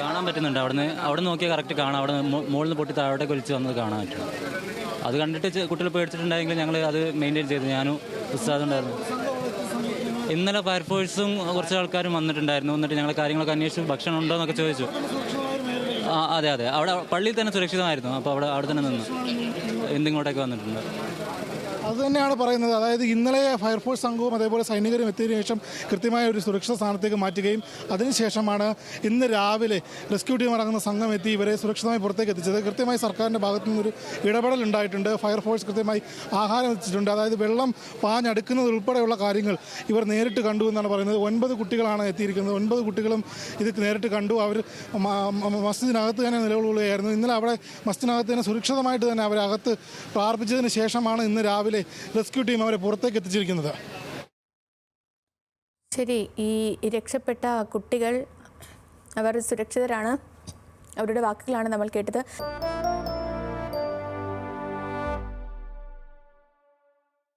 കാണുന്നുണ്ട് അവിടുന്ന് അവിടെ നോക്കിയാൽ കറക്റ്റ് കാണാം. അവിടെ മുകളിൽ പൊട്ടി താഴോട്ട് കൊലിച്ച് വന്നത് കാണാൻ പറ്റും. അത് കണ്ടിട്ട് കുട്ടികൾ പേടിച്ചിട്ടുണ്ടായെങ്കിൽ ഞങ്ങൾ അത് മെയിന്റെയിൻ ചെയ്തു. ഞാനും ഉസ്താദുണ്ടായിരുന്നു ഇന്നലെ ഫയർഫോഴ്സും കുറച്ച് ആൾക്കാരും വന്നിട്ടുണ്ടായിരുന്നു. എന്നിട്ട് ഞങ്ങൾ കാര്യങ്ങളൊക്കെ അന്വേഷിച്ചു. ഭക്ഷണം ഉണ്ടോ എന്നൊക്കെ ചോദിച്ചു. ആ അതെ അതെ. അവിടെ പള്ളിയിൽ തന്നെ സുരക്ഷിതമായിരുന്നു. അപ്പോൾ അവിടെ അവിടെ തന്നെ നിന്ന്. എന്തിങ്ങോട്ടൊക്കെ വന്നിട്ടുണ്ട്. അത് തന്നെയാണ് പറയുന്നത്. അതായത് ഇന്നലെ ഫയർഫോഴ്സ് സംഘവും അതേപോലെ സൈനികരും എത്തിയതിനു ശേഷം കൃത്യമായ ഒരു സുരക്ഷിത സ്ഥാനത്തേക്ക് മാറ്റുകയും അതിനുശേഷമാണ് ഇന്ന് രാവിലെ റെസ്ക്യൂ ടീം അടങ്ങുന്ന സംഘം എത്തി ഇവരെ സുരക്ഷിതമായി പുറത്തേക്ക് എത്തിച്ചത്. കൃത്യമായി സർക്കാരിന്റെ ഭാഗത്തു നിന്നൊരു ഇടപെടൽ ഉണ്ടായിട്ടുണ്ട്. ഫയർഫോഴ്സ് കൃത്യമായി ആഹാരം എത്തിച്ചിട്ടുണ്ട്. അതായത് വെള്ളം പാഞ്ഞടുക്കുന്നത് ഉൾപ്പെടെയുള്ള കാര്യങ്ങൾ ഇവർ നേരിട്ട് കണ്ടു എന്നാണ് പറയുന്നത്. ഒൻപത് കുട്ടികളാണ് എത്തിയിരിക്കുന്നത്. ഒൻപത് കുട്ടികളും ഇത് നേരിട്ട് കണ്ടു. അവർ മസ്ജിദിനകത്ത് തന്നെ നിലകൊള്ളുകയായിരുന്നു. ഇന്നലെ അവിടെ മസ്ജിദിനകത്ത് തന്നെ സുരക്ഷിതമായിട്ട് തന്നെ അവരകത്ത് പ്രാർത്ഥിച്ചതിന് ശേഷമാണ് ഇന്ന് രാവിലെ റെസ്ക്യൂ ടീം അവരെ പുറത്തേക്ക് എത്തിച്ചിരിക്കുന്നത്. ശരി ഈ രക്ഷപ്പെട്ട കുട്ടികൾ അവർ സുരക്ഷിതരാണ്. അവരുടെ വാക്കുകളാണ് നമ്മൾ കേട്ടത്.